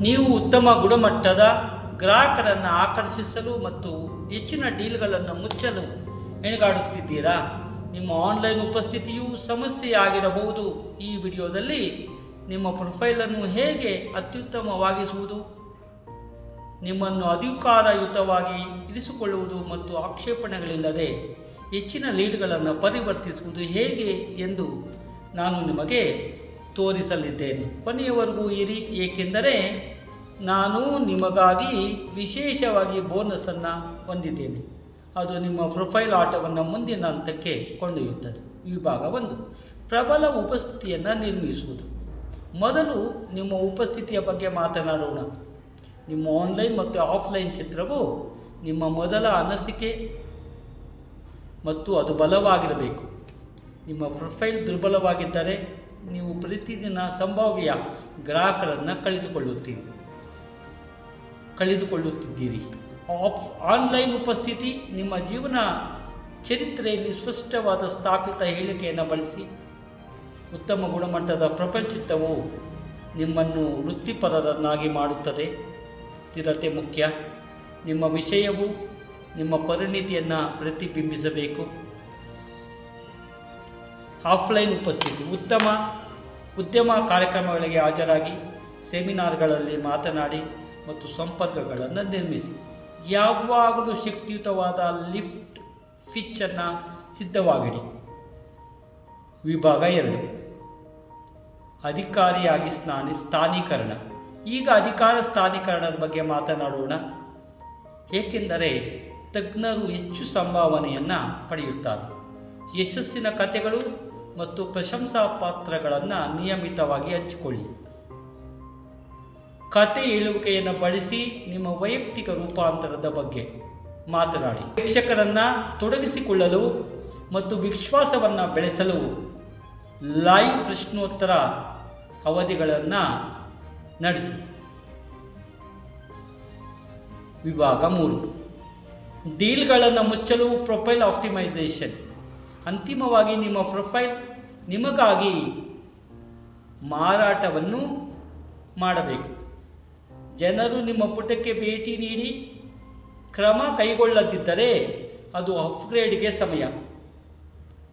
ನೀವು ಉತ್ತಮ ಗುಣಮಟ್ಟದ ಗ್ರಾಹಕರನ್ನು ಆಕರ್ಷಿಸಲು ಮತ್ತು ಹೆಚ್ಚಿನ ಡೀಲ್ಗಳನ್ನು ಮುಚ್ಚಲು ಹೆಣಗಾಡುತ್ತಿದ್ದೀರಾ? ನಿಮ್ಮ ಆನ್ಲೈನ್ ಉಪಸ್ಥಿತಿಯು ಸಮಸ್ಯೆಯಾಗಿರಬಹುದು. ಈ ವಿಡಿಯೋದಲ್ಲಿ ನಿಮ್ಮ ಪ್ರೊಫೈಲನ್ನು ಹೇಗೆ ಅತ್ಯುತ್ತಮವಾಗಿಸುವುದು? ನಿಮ್ಮನ್ನು ಅಧಿಕಾರಯುತವಾಗಿ ಇರಿಸಿಕೊಳ್ಳುವುದು ಮತ್ತು ಆಕ್ಷೇಪಣೆಗಳಿಲ್ಲದೆ ಹೆಚ್ಚಿನ ಲೀಡ್ಗಳನ್ನು ಪರಿವರ್ತಿಸುವುದು ಹೇಗೆ ಎಂದು ನಾನು ನಿಮಗೆ ತೋರಿಸಲಿದ್ದೇನೆ. ಕೊನೆಯವರೆಗೂ ಇರಿ, ಏಕೆಂದರೆ ನಾನು ನಿಮಗಾಗಿ ವಿಶೇಷವಾಗಿ ಬೋನಸನ್ನು ಹೊಂದಿದ್ದೇನೆ. ಅದು ನಿಮ್ಮ ಪ್ರೊಫೈಲ್ ಆಟವನ್ನು ಮುಂದಿನ ಹಂತಕ್ಕೆ ಕೊಂಡೊಯ್ಯುತ್ತದೆ. ವಿಭಾಗ ಒಂದು. ಪ್ರಬಲ ಉಪಸ್ಥಿತಿಯನ್ನು ನಿರ್ಮಿಸುವುದು. ಮೊದಲು ನಿಮ್ಮ ಉಪಸ್ಥಿತಿಯ ಬಗ್ಗೆ ಮಾತನಾಡೋಣ. ನಿಮ್ಮ ಆನ್ಲೈನ್ ಮತ್ತು ಆಫ್ಲೈನ್ ಚಿತ್ರವು ನಿಮ್ಮ ಮೊದಲ ಅನಿಸಿಕೆ ಮತ್ತು ಅದು ಬಲವಾಗಿರಬೇಕು. ನಿಮ್ಮ ಪ್ರೊಫೈಲ್ ದುರ್ಬಲವಾಗಿದ್ದರೆ ನೀವು ಪ್ರತಿದಿನ ಸಂಭಾವ್ಯ ಗ್ರಾಹಕರನ್ನು ಕಳೆದುಕೊಳ್ಳುತ್ತೀರಿ. ಕಳೆದುಕೊಳ್ಳುತ್ತಿದ್ದೀರಿ. ಆಫ್ ಆನ್ಲೈನ್ ಉಪಸ್ಥಿತಿ ನಿಮ್ಮ ಜೀವನ ಚರಿತ್ರೆಯಲ್ಲಿ ಸ್ಪಷ್ಟವಾದ ಸ್ಥಾಪಿತ ಹೇಳಿಕೆಯನ್ನು ಬಳಸಿ, ಉತ್ತಮ ಗುಣಮಟ್ಟದ ಪ್ರಪಂಚಿತ್ತವು ನಿಮ್ಮನ್ನು ವೃತ್ತಿಪರರನ್ನಾಗಿ ಮಾಡುತ್ತದೆ. ಸ್ಥಿರತೆ ಮುಖ್ಯ. ನಿಮ್ಮ ವಿಷಯವು ನಿಮ್ಮ ಪರಿಣಿತಿಯನ್ನು ಪ್ರತಿಬಿಂಬಿಸಬೇಕು. ಆಫ್ಲೈನ್ ಉಪಸ್ಥಿತಿ, ಉತ್ತಮ, ಉದ್ಯಮ ಕಾರ್ಯಕ್ರಮಗಳಿಗೆ ಹಾಜರಾಗಿ ಸೆಮಿನಾರ್ಗಳಲ್ಲಿ ಮಾತನಾಡಿ ಮತ್ತು ಸಂಪರ್ಕಗಳನ್ನು ನಿರ್ಮಿಸಿ. ಯಾವಾಗಲೂ ಶಕ್ತಿಯುತವಾದ ಲಿಫ್ಟ್ ಫಿಚ್ಚನ್ನು ಸಿದ್ಧವಾಗಿಡಿ. ವಿಭಾಗ ಎರಡು. ಅಧಿಕಾರಿಯಾಗಿ ಸ್ನಾನಿ, ಸ್ಥಾನೀಕರಣ. ಈಗ ಅಧಿಕಾರ ಸ್ಥಾನೀಕರಣದ ಬಗ್ಗೆ ಮಾತನಾಡೋಣ. ಏಕೆಂದರೆ ತಜ್ಞರು ಹೆಚ್ಚು ಸಂಭಾವನೆಯನ್ನು ಪಡೆಯುತ್ತಾರೆ. ಯಶಸ್ಸಿನ ಕಥೆಗಳು ಮತ್ತು ಪ್ರಶಂಸಾ ಪಾತ್ರಗಳನ್ನು ನಿಯಮಿತವಾಗಿ ಹಂಚಿಕೊಳ್ಳಿ. ಕತೆ ಹೇಳುವಿಕೆಯನ್ನು ಬಳಸಿ ನಿಮ್ಮ ವೈಯಕ್ತಿಕ ರೂಪಾಂತರದ ಬಗ್ಗೆ ಮಾತನಾಡಿ. ಪ್ರೇಕ್ಷಕರನ್ನು ತೊಡಗಿಸಿಕೊಳ್ಳಲು ಮತ್ತು ವಿಶ್ವಾಸವನ್ನು ಬೆಳೆಸಲು ಲೈವ್ ಪ್ರಶ್ನೋತ್ತರ ಅವಧಿಗಳನ್ನು ನಡೆಸಿ. ವಿಭಾಗ ಮೂರು. ಡೀಲ್ಗಳನ್ನು ಮುಚ್ಚಲು ಪ್ರೊಫೈಲ್ ಆಪ್ಟಿಮೈಸೇಷನ್. ಅಂತಿಮವಾಗಿ ನಿಮ್ಮ ಪ್ರೊಫೈಲ್ ನಿಮಗಾಗಿ ಮಾರಾಟವನ್ನು ಮಾಡಬೇಕು. ಜನರು ನಿಮ್ಮ ಪುಟಕ್ಕೆ ಭೇಟಿ ನೀಡಿ ಕ್ರಮ ಕೈಗೊಳ್ಳದಿದ್ದರೆ ಅದು ಅಪ್ಗ್ರೇಡ್ಗೆ ಸಮಯ.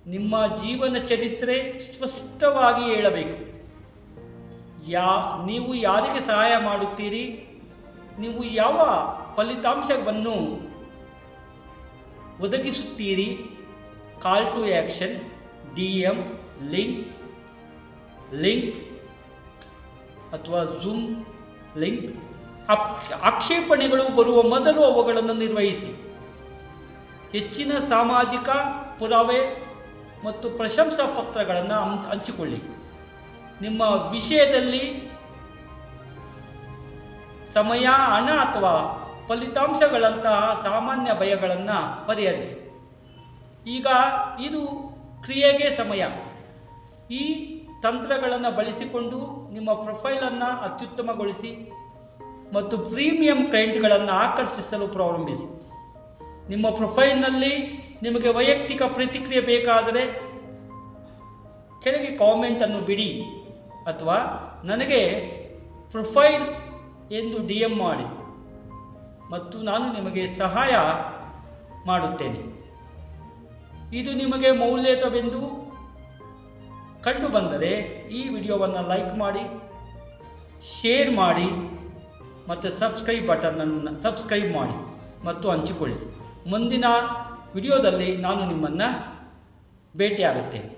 ನಿಮ್ಮ ಜೀವನ ಚರಿತ್ರೆ ಸ್ಪಷ್ಟವಾಗಿ ಹೇಳಬೇಕು. ಯಾ, ನೀವು ಯಾರಿಗೆ ಸಹಾಯ ಮಾಡುತ್ತೀರಿ? ನೀವು ಯಾವ ಫಲಿತಾಂಶವನ್ನು ಒದಗಿಸುತ್ತೀರಿ? Call to action D M link link ಅಥವಾ ಝೂಮ್ ಲಿಂಕ್. ಆಕ್ಷೇಪಣೆಗಳು ಬರುವ ಮೊದಲು ಅವುಗಳನ್ನು ನಿರ್ವಹಿಸಿ. ಹೆಚ್ಚಿನ ಸಾಮಾಜಿಕ ಪುರಾವೆ ಮತ್ತು ಪ್ರಶಂಸಾ ಪತ್ರಗಳನ್ನು ಹಂಚ್- ಹಂಚಿಕೊಳ್ಳಿ. ನಿಮ್ಮ ವಿಷಯದಲ್ಲಿ ಸಮಯ, ಹಣ ಅಥವಾ ಫಲಿತಾಂಶಗಳಂತಹ ಸಾಮಾನ್ಯ ಭಯಗಳನ್ನು ಪರಿಹರಿಸಿ. ಈಗ ಇದು ಕ್ರಿಯೆಗೆ ಸಮಯ. ಈ ತಂತ್ರಗಳನ್ನು ಬಳಸಿಕೊಂಡು ನಿಮ್ಮ ಪ್ರೊಫೈಲನ್ನು ಅತ್ಯುತ್ತಮಗೊಳಿಸಿ ಮತ್ತು ಪ್ರೀಮಿಯಂ ಕ್ಲೈಂಟ್ಗಳನ್ನು ಆಕರ್ಷಿಸಲು ಪ್ರಾರಂಭಿಸಿ. ನಿಮ್ಮ ಪ್ರೊಫೈಲ್ನಲ್ಲಿ ನಿಮಗೆ ವೈಯಕ್ತಿಕ ಪ್ರತಿಕ್ರಿಯೆ ಬೇಕಾದರೆ ಕೆಳಗೆ ಕಾಮೆಂಟನ್ನು ಬಿಡಿ ಅಥವಾ ನನಗೆ ಪ್ರೊಫೈಲ್ ಎಂದು ಡಿ ಎಂ ಮಾಡಿ ಮತ್ತು ನಾನು ನಿಮಗೆ ಸಹಾಯ ಮಾಡುತ್ತೇನೆ. ಇದು ನಿಮಗೆ ಮೌಲ್ಯಯುತವೆಂದು ಕಂಡು ಬಂದರೆ ಈ ವಿಡಿಯೋವನ್ನು ಲೈಕ್ ಮಾಡಿ, ಶೇರ್ ಮಾಡಿ, ಮತ್ತು ಸಬ್ಸ್ಕ್ರೈಬ್ ಬಟನನ್ನು ಸಬ್ಸ್ಕ್ರೈಬ್ ಮಾಡಿ ಮತ್ತು ಹಂಚಿಕೊಳ್ಳಿ. ಮುಂದಿನ ವಿಡಿಯೋದಲ್ಲಿ ನಾನು ನಿಮ್ಮನ್ನು ಭೇಟಿಯಾಗುತ್ತೇನೆ.